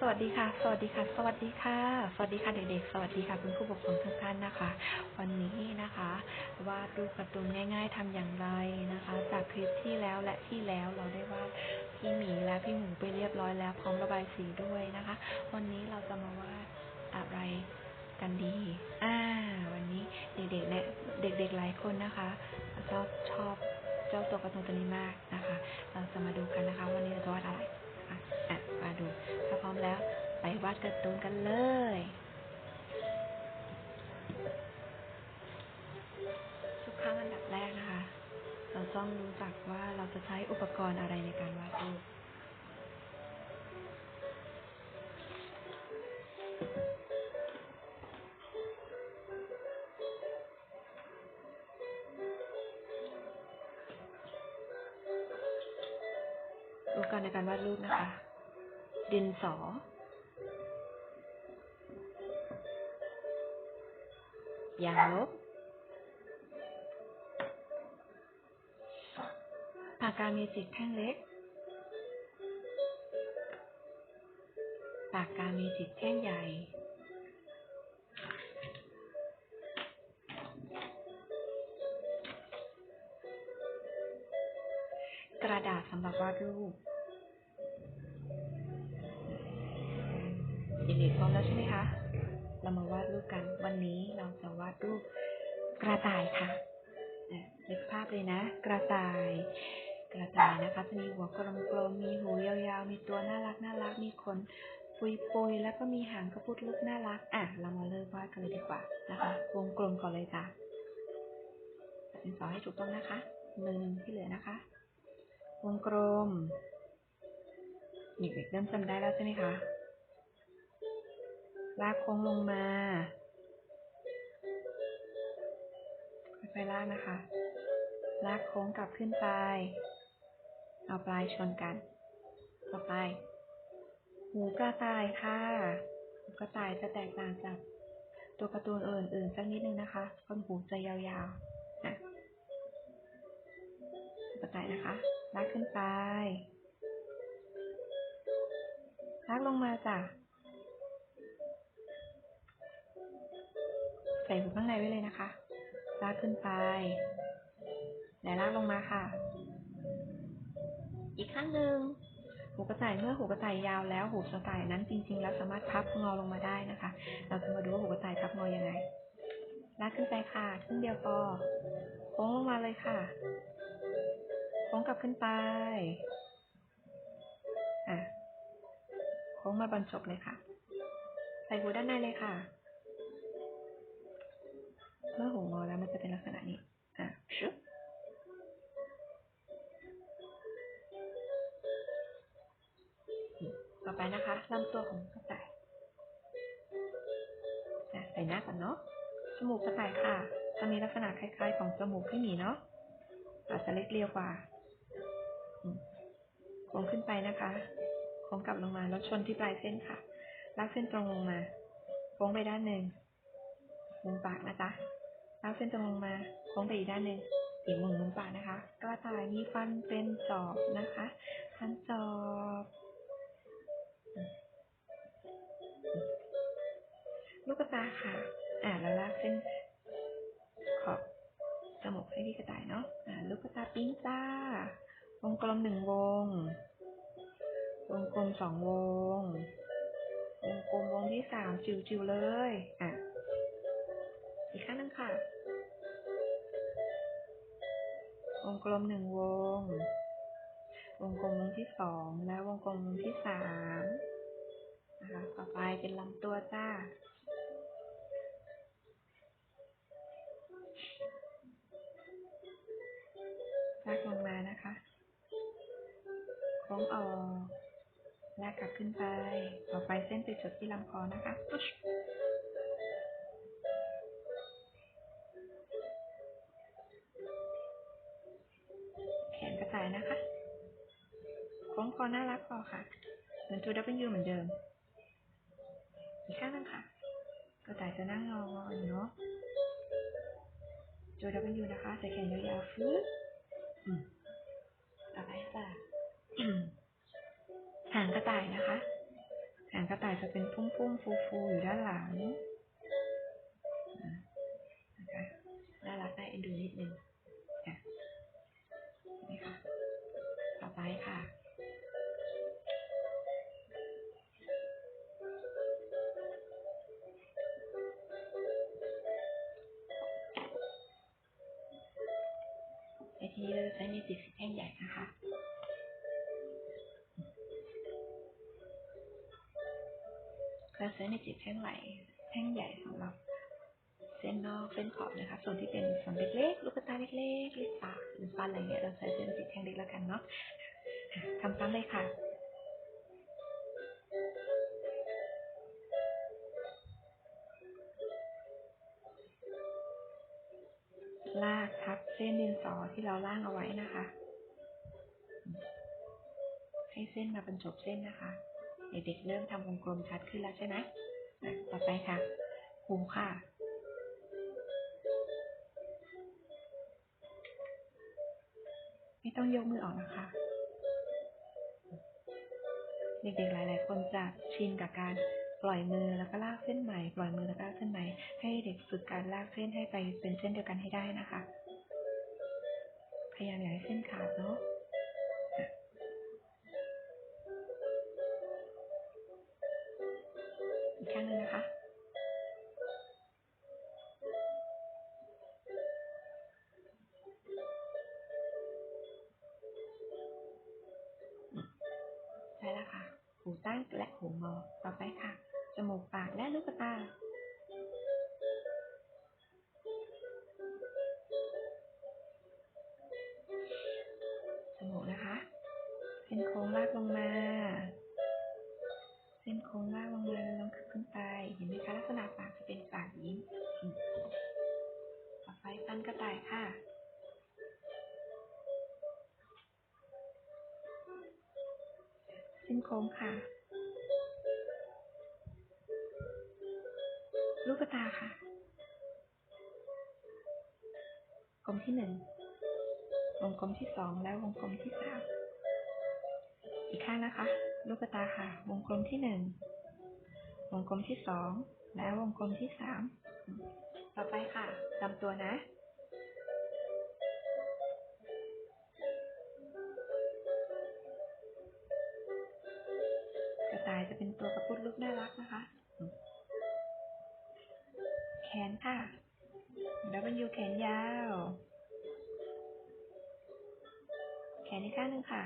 สวัสดีค่ะ สวัสดีค่ะ สวัสดีค่ะ สวัสดีค่ะเด็กๆ สวัสดีค่ะคุณผู้ปกครองทุกท่านนะคะ วันนี้นะคะวาดรูปการ์ตูนง่ายๆทำอย่างไรนะคะ จากคลิปที่แล้วและที่แล้วเราได้วาดพี่หมีและพี่หมูไปเรียบร้อยแล้วพร้อมระบายสีด้วยนะคะ วันนี้เราจะมาวาดอะไรกันดี อ่า วันนี้เด็กๆเนี่ยเด็ก ๆ หลายคนนะคะชอบชอบเจ้าตัวการ์ตูนตัวนี้มากนะคะ เราจะมาดูกันนะคะ วันนี้เราจะวาดอะไรอะ วาดการ์ตูนกันเลย ทุกครั้งอันดับแรกนะคะ เราต้องรู้จักว่าเราจะใช้อุปกรณ์อะไรในการวาดรูปอุปกรณ์ในการวาดรูปนะคะ ดินสอ ยางลบ ปากกาเมจิกแท่งเล็ก ปากกาเมจิกแท่งใหญ่กระดาษสำหรับวาดรูปเด็กๆพร้อมแล้วใช่ไหมคะ เรามาวาดรูปกัน วันนี้เราจะวาดรูปกระต่ายค่ะอะนึกภาพเลยนะ กระต่าย กระต่ายนะคะ จะมีหัวกลมๆ มีหูยาวๆ มีตัวน่ารักน่ารัก มีขนปุยๆ แล้วก็มีหางกระพุดลูกน่ารัก อะ เรามาเริ่มวาดกันเลยดีกว่านะคะ วงกลมก่อนเลยจ้ะเป็นสอให้ถูกต้องนะคะมือหนึ่งที่เหลือนะคะ วงกลมเด็กๆเริ่มจำได้แล้วใช่ไหมคะ ลากโค้งลงมา ค่อยๆลากนะคะ ลากโค้งกลับขึ้นไป เอาปลายชนกัน ต่อไป หูกระต่ายค่ะหูกระต่ายจะแตกต่างจากตัวการ์ตูนอื่นๆสักนิดนึงนะคะก้นหูจะยาวๆนะกระต่ายนะคะ ลากขึ้นไป ลากลงมาจ้ะ ใส่หูข้างในไว้เลยนะคะ ลากขึ้นไป และลากลงมาค่ะ อีกข้างหนึ่งหูกระต่ายเมื่อหูกระต่ายยาวแล้วหูกระต่ายนั้นจริง ๆ แล้วสามารถพับงอลงมาได้นะคะ เราจะมาดูว่าหูกระต่ายพับงอยังไง ลากขึ้นไปค่ะครึ่งเดียวพอโค้งลงมาเลยค่ะโค้งกลับขึ้นไปอะโค้งมาบรรจบเลยค่ะ ใส่หูด้านในเลยค่ะ เมื่อหงอแล้วมันจะเป็นลักษณะนี้ อะชึบต่อไปนะคะลำตัวของกระต่ายอะใส่หน้าก่อนเนาะ จมูกกระต่ายค่ะ จะมีลักษณะคล้ายๆ ของจมูกพี่หมีเนาะ อาจจะเล็กเรียวกว่าอืมโค้งขึ้นไปนะคะโค้งกลับลงมาแล้วชนที่ปลายเส้นค่ะ ลากเส้นตรงลงมาโค้งไปด้านหนึ่งมุมปากนะจ๊ะ ลากเส้นตรงลงมาโค้งไปอีกด้านหนึ่งอีกมุมมุมปากนะคะ กระต่ายมีฟันเป็นจอบนะคะฟันจอบลูกตาค่ะ อ่าแล้วลากเส้นขอบจมูกให้ที่กระต่ายเนาะ อ่า ลูกตาปิ้งจ้าวงกลมหนึ่งวง วงกลมสองวง วงกลมวงที่สามจิ๋วๆเลย อะ กลมหนึ่งวง วงกลมวงที่สองและวงกลมวงที่สามนะคะต่อไปเป็นลำตัวจ้าลากลงมานะคะโค้งออกลากกลับขึ้นไป ต่อไปเส้นไปจดที่ลำคอนะคะ อน่ารักพอค่ะ เหมือนตัว W เหมือนเดิม อีกข้างนึงค่ะ กระต่ายจะนั่งงอๆอยู่เนาะตัว W นะคะใส่แขนยาวๆฟื้นอืมต่อไปจ้ะหางกระต่ายนะคะ หางกระต่ายจะเป็นพุ่มๆฟูๆอยู่ด้านหลัง นี้เราจะใช้เมจิกสีแท่งใหญ่นะคะ เราใช้เมจิกแท่งไหลแท่งใหญ่สำหรับเส้นนอกเส้นขอบนะคะ ส่วนที่เป็นส่วนเล็กๆ ลูกตาเล็กๆลิปปากหรือฟันอะไรเงี้ย เราใช้เส้นเมจิกแท่งเล็กแล้วกันเนาะอะทำซ้ำเลยค่ะ ลากทับเส้นดินสอที่เราล่างเอาไว้นะคะ ให้เส้นมาบรรจบเส้นนะคะ เด็กๆเริ่มทำวงกลมชัดขึ้นแล้วใช่ไหมต่อไปค่ะหูค่ะไม่ต้องยกมือออกนะคะ เด็กๆหลาย ๆ คนจะชินกับการ ปล่อยมือแล้วก็ลากเส้นใหม่ ปล่อยมือแล้วก็ลากเส้นใหม่ ให้เด็กฝึกการลากเส้นให้ไปเป็นเส้นเดียวกันให้ได้นะคะ พยายามอย่าให้เส้นขาดเนาะอีกข้างหนึ่งนะคะั้งและหูงอ ต่อไปค่ะ จมูกปากและลูกตา จมูกนะคะ เป็นโค้งลากลงมา เส้นโค้งค่ะ ลูกตาค่ะกลมที่หนึ่งวงกลมที่สองและวงกลมที่สามอีกข้างนะคะ ลูกตาค่ะ วงกลมที่หนึ่งวงกลมที่สองและวงกลมที่สามต่อไปค่ะลำตัวนะ ต่ายจะเป็นตัวกระพุ้นลูกน่ารักนะคะ แขนค่ะ W แขนยาว แขนอีกข้างหนึ่งค่ะ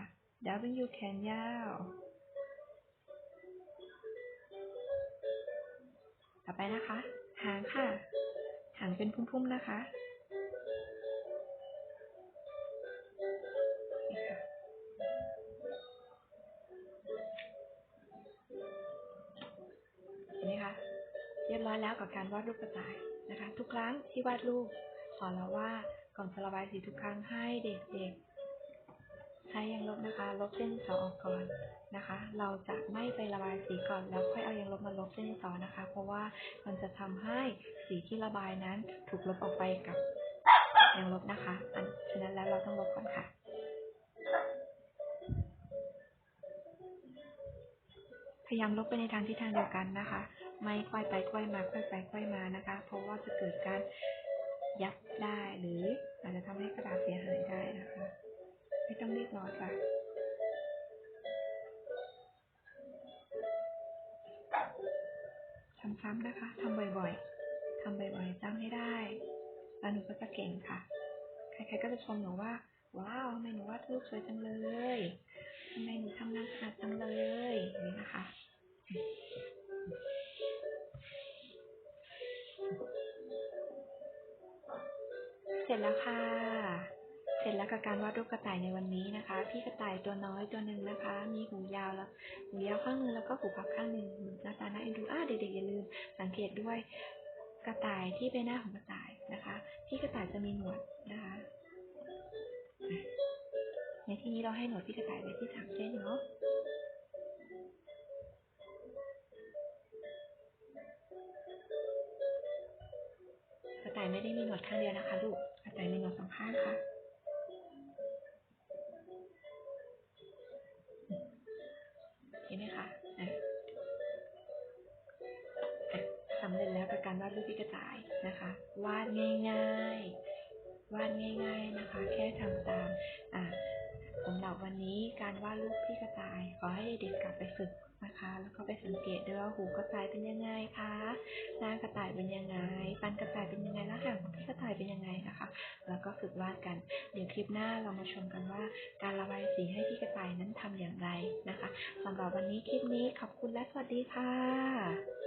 W แขนยาว ต่อไปนะคะ หางค่ะ หางเป็นพุ่มๆนะคะ เรียบร้อยแล้วกับการวาดรูปกระต่ายนะคะ ทุกครั้งที่วาดรูปขอเราว่าก่อนจะระบายสีทุกครั้งให้เด็กๆ ใช้ยางลบนะคะ ลบเส้นสอออกก่อนนะคะ เราจะไม่ไประบายสีก่อนแล้วค่อยเอายางลบมาลบเส้นสอนะคะ เพราะว่ามันจะทำให้สีที่ระบายนั้นถูกลบออกไปกับยางลบนะคะอันฉะนั้นแล้วเราต้องลบก่อนค่ะพยายามลบไปในทางทิศทางเดียวกันนะคะ ไม่ควายไปควายมาควายไปควายมานะคะ เพราะว่าจะเกิดการยับได้หรืออาจจะทำให้กระดาษเสียหายได้นะคะ ไม่ต้องรีบร้อนค่ะทำซ้ำนะคะทำบ่อยๆทำบ่อยๆจำให้ได้แล้วหนูก็จะเก่งค่ะ ใครๆก็จะชมหนูว่า ว้าวทำไมหนูวาดรูปสวยจังเลยทำไมหนูทำงานถนัดจัง แล้วค่ะ เสร็จแล้วกับการวาดรูปกระต่ายในวันนี้นะคะ พี่กระต่ายตัวน้อยตัวหนึ่งนะคะ มีหูยาวแล้วหูยาวข้างนึงแล้วก็หูพับข้างหนึ่งหน้าตาน่าเอ็นดูอ่าเด็กๆอย่าลืมสังเกตด้วยกระต่ายที่ใบหน้าของกระต่ายนะคะที่กระต่ายจะมีหนวดนะคะอะในที่นี้เราให้หนวดพี่กระต่ายไว้ที่สามเส้นเนาะ ไม่ได้มีหนวดข้างเดียวนะคะลูกกระต่ายมีหนวดสองข้างค่ะ เห็นไหมคะสำเร็จแล้วกับการวาดรูปพี่กระต่ายนะคะ วาดง่ายๆ วาดง่าย ๆนะคะ แค่ทำตาม รับวันนี้การวาดรูปพี่กระต่าย ขอให้เด็กกลับไปฝึกนะคะ แล้วก็ไปสังเกตด้วยว่าหูกระต่ายเป็นยังไงคะหน้ากระต่ายเป็นยังไงฟันกระต่ายเป็นยังไงและหางของพี่กระต่ายเป็นยังไงนะคะ แล้วก็ฝึกวาดกัน เดี๋ยวคลิปหน้าเรามาชมกันว่า การระบายสีให้พี่กระต่ายนั้นทำอย่างไรนะคะสำหรับวันนี้คลิปนี้ขอบคุณและสวัสดีค่ะ